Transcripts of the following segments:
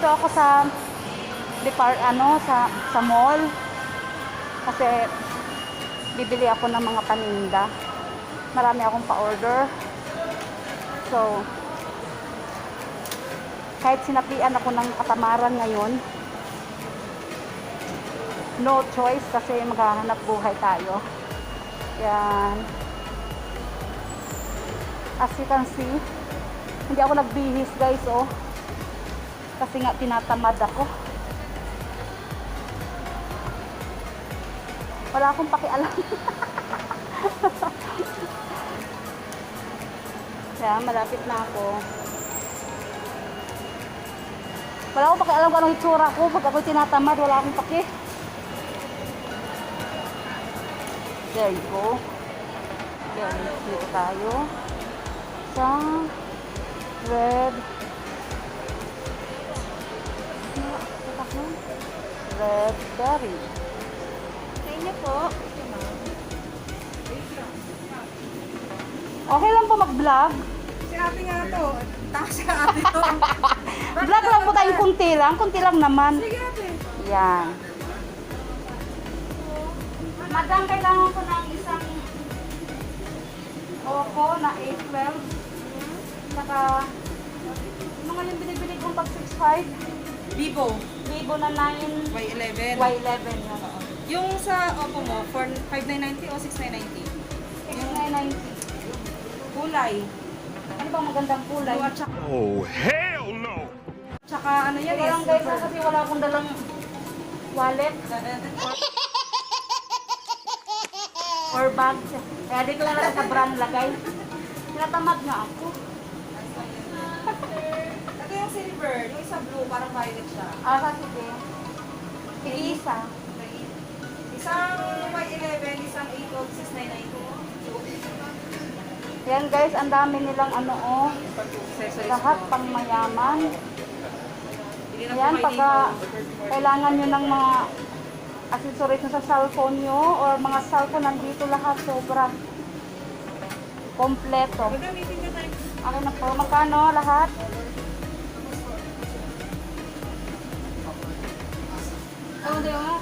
ako sa depart ano sa sa mall kasi bibili ako ng mga paninda. Marami akong pa-order. So, kahit sinapian ako ng katamaran ngayon, no choice kasi maghahanap buhay tayo. Yan. As you can see, hindi ako nagbihis guys, oh. Kasi nga tinatamad ako. Wala akong pakialam. Kaya malapit na ako. Wala akong pakialam kung anong itsura ko. Pag ako'y tinatamad, wala akong paki. There you go. Then, dito tayo. Sa red. Red berry. Sa inyo po. Okay lang po mag-vlog. Si ate nga to. Tama si ate to. Vlog lang po tayong kunti lang. Kunti lang naman. Sige ate. Yan. Madam, kailangan ko ng isang Oppo na A12. Saka, mga yung binibili kong pag 6.5. Vivo. Vivo na 9 Y11. Y11 yun. Yung sa Oppo mo, for 5990 o 6990? 6990. Kulay. Ano bang magandang kulay? Blue at saka, Oh, hell no! tsaka ano yan Kaya eh. lang guys, kasi wala akong dalang wallet or bag. Kaya dito na lang sa brand lagay. Tinatamad nga ako. Silver. Yung isa blue, parang violet siya. Ah, sige. Isa. Isang Y11, isang 8 6990. Yan guys, ang dami nilang ano oh. Lahat mo. pang mayaman. Hindi na po Yan, pagka dito. kailangan nyo ng mga accessories sa cellphone nyo or mga cellphone, nandito lahat. Sobra. Kompleto. Gagamitin tayo. Okay na po. Magkano lahat? Oh, di ba?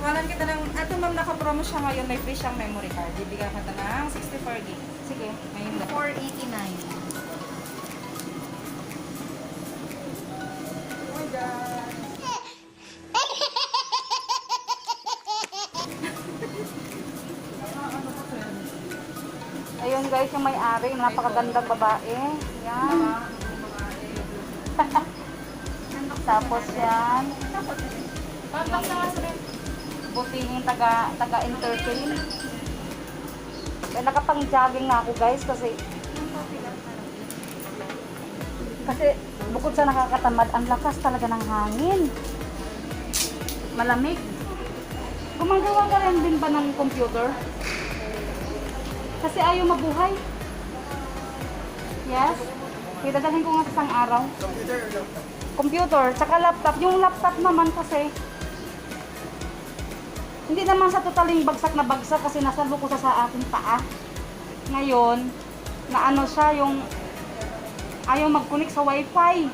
Walan kita ng, ito ma'am, naka-promo siya ngayon, may free siyang memory card. Bibigyan kita ng 64 gig. Sige. Ngayon lang. 489. Ayun guys, yung may-ari, napakagandang babae. Yan. Tapos yan. Butihing taga, taga-entertain. Eh, nakapang-jogging na ako guys kasi kasi bukod sa nakakatamad, ang lakas talaga ng hangin. Malamig. Gumagawa ka rin din ba ng computer? Kasi ayaw mabuhay. Yes? Idadalhin ko nga sa isang araw. Computer, tsaka laptop. Yung laptop naman kasi, hindi naman sa totaling bagsak na bagsak kasi nasa luko sa sa ating paa. Ngayon, na ano siya, yung ayaw mag-connect sa wifi.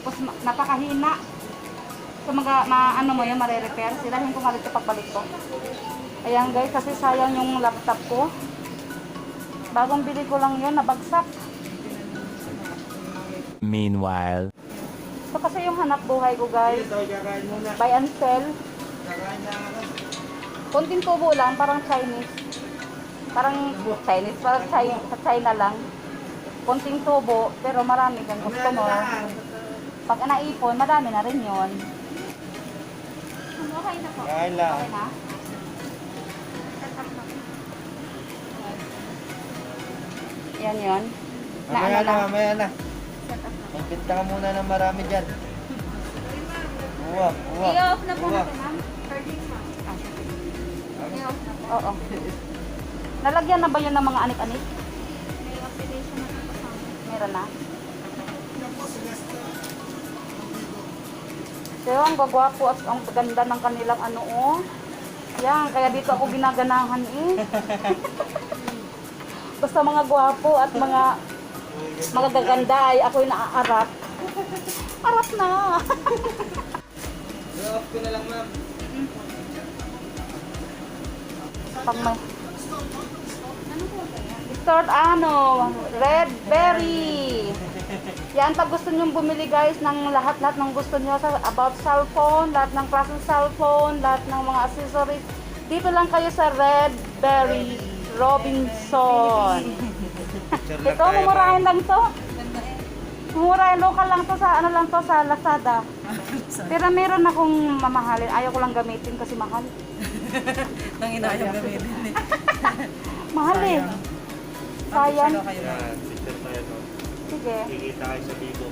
Tapos napakahina. So mga, ma, ano mo yun, mare-repair. Silahin ko nga dito pagbalik ko. Ayan guys, kasi sayang yung laptop ko. Bagong bili ko lang yun, nabagsak. Meanwhile. So kasi yung hanap buhay ko guys, buy and sell. Kunting tubo lang, parang Chinese. Parang Chinese, parang China, sa China lang. Kunting tubo, pero marami kang customer. Pag naipon, madami na rin yun. Okay na po. Okay na? Yan yun. Na Mamaya ano na, mamaya na. Magpinta ka muna ng marami dyan. Uwa, uwa. I-off na po natin, ma'am. Oo. Nalagyan na ba yun ng mga anik-anik? Meron na. Pero ang gagwapo at ang ganda ng kanilang ano oh. Yan, kaya dito ako ginaganahan eh. Basta mga gwapo at mga mga gaganda ay ako'y naaarap. Harap na. I-off ko na lang, ma'am. Pag may... Start ano, red berry. Yan, pag gusto nyo bumili guys ng lahat-lahat ng gusto nyo sa about cellphone, lahat ng klaseng cellphone, lahat ng mga accessories, dito lang kayo sa Red Berry Robinson. Ito, mumurahin lang to. Mumurahin local lang to sa ano lang to sa Lazada. Pero meron akong mamahalin. Ayaw ko lang gamitin kasi mahal. Nang inayang gamitin eh. Mahal eh. Sayang. Yan, picture tayo, no? Sige. Kikita kayo sa libo.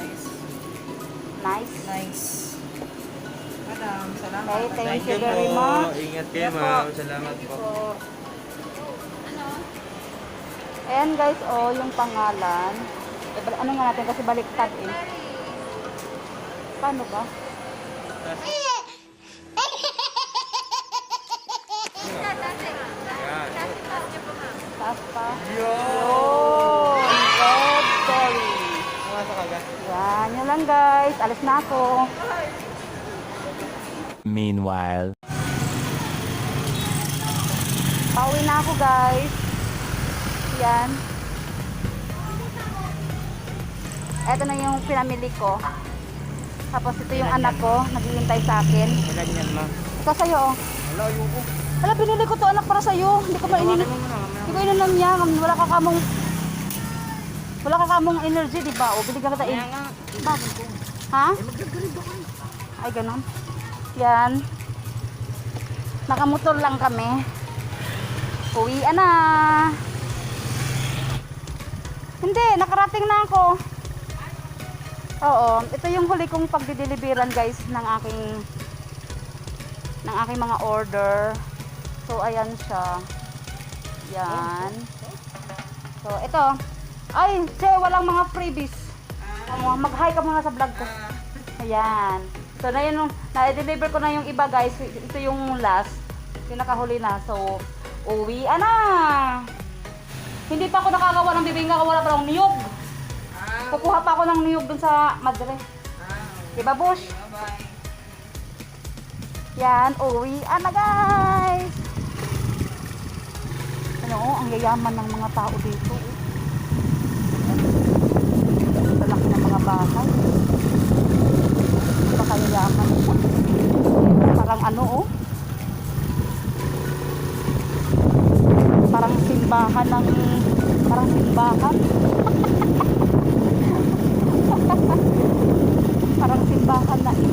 Nice. Nice. Nice. Madam, salamat. Okay, thank, you very much. Ingat kayo, ma'am. Salamat po. Ayan guys, oh, yung pangalan. Eh, ano nga natin kasi baliktad eh. Paano ba? Taas pa. Yun! Red berry. Pumasok agad. Yan, yun lang guys. Alis na ako. Meanwhile. Pauwi na ako guys. Yan. Ito na yung pinamili ko. Tapos ito yung anak ko, naghihintay sa akin. Ganyan, ma'am. Ito sa'yo oh. Wala, ayoko. Wala, binili ko to anak para sa'yo. Hindi ko mainin. Hindi ko ininom niya. Wala ka kamong... Wala ka kamong energy, di ba? O, binigyan kita in. Bakit? Ha? Ay, ganun. Yan. Nakamotor lang kami. Uwi na. Hindi, nakarating na ako. Oo, ito yung huli kong pagdideliveran guys ng aking ng aking mga order. So, ayan siya. Yan. So, ito. Ay, che, walang mga freebies. Oh, Mag-hi ka muna sa vlog ko. Ayan. So, na yun, na-deliver ko na yung iba guys. Ito yung last. Yung nakahuli na. So, uwi na. Hindi pa ako nakagawa ng bibingka kung wala pa akong niyog. Kukuha pa ako ng niyog dun sa madre. Diba, Bush? Bye-bye. Yan, uwi na guys. Ano, oh, ang yayaman ng mga tao dito. oh. Lalaki ng mga bahay. Baka yayaman. Parang ano, oh. Parang simbahan ng... Parang simbahan. parang simbahan na eh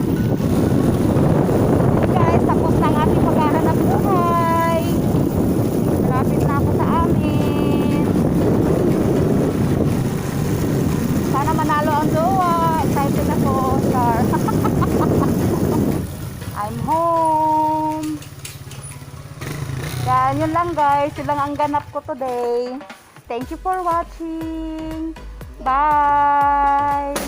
guys, tapos na ang ating paghahanap buhay. Malapit na ako sa amin. Sana manalo ang jowa. Excited ako, Star. I'm home. Yan, yun lang guys. Yun lang ang ganap ko today. Thank you for watching. Bye!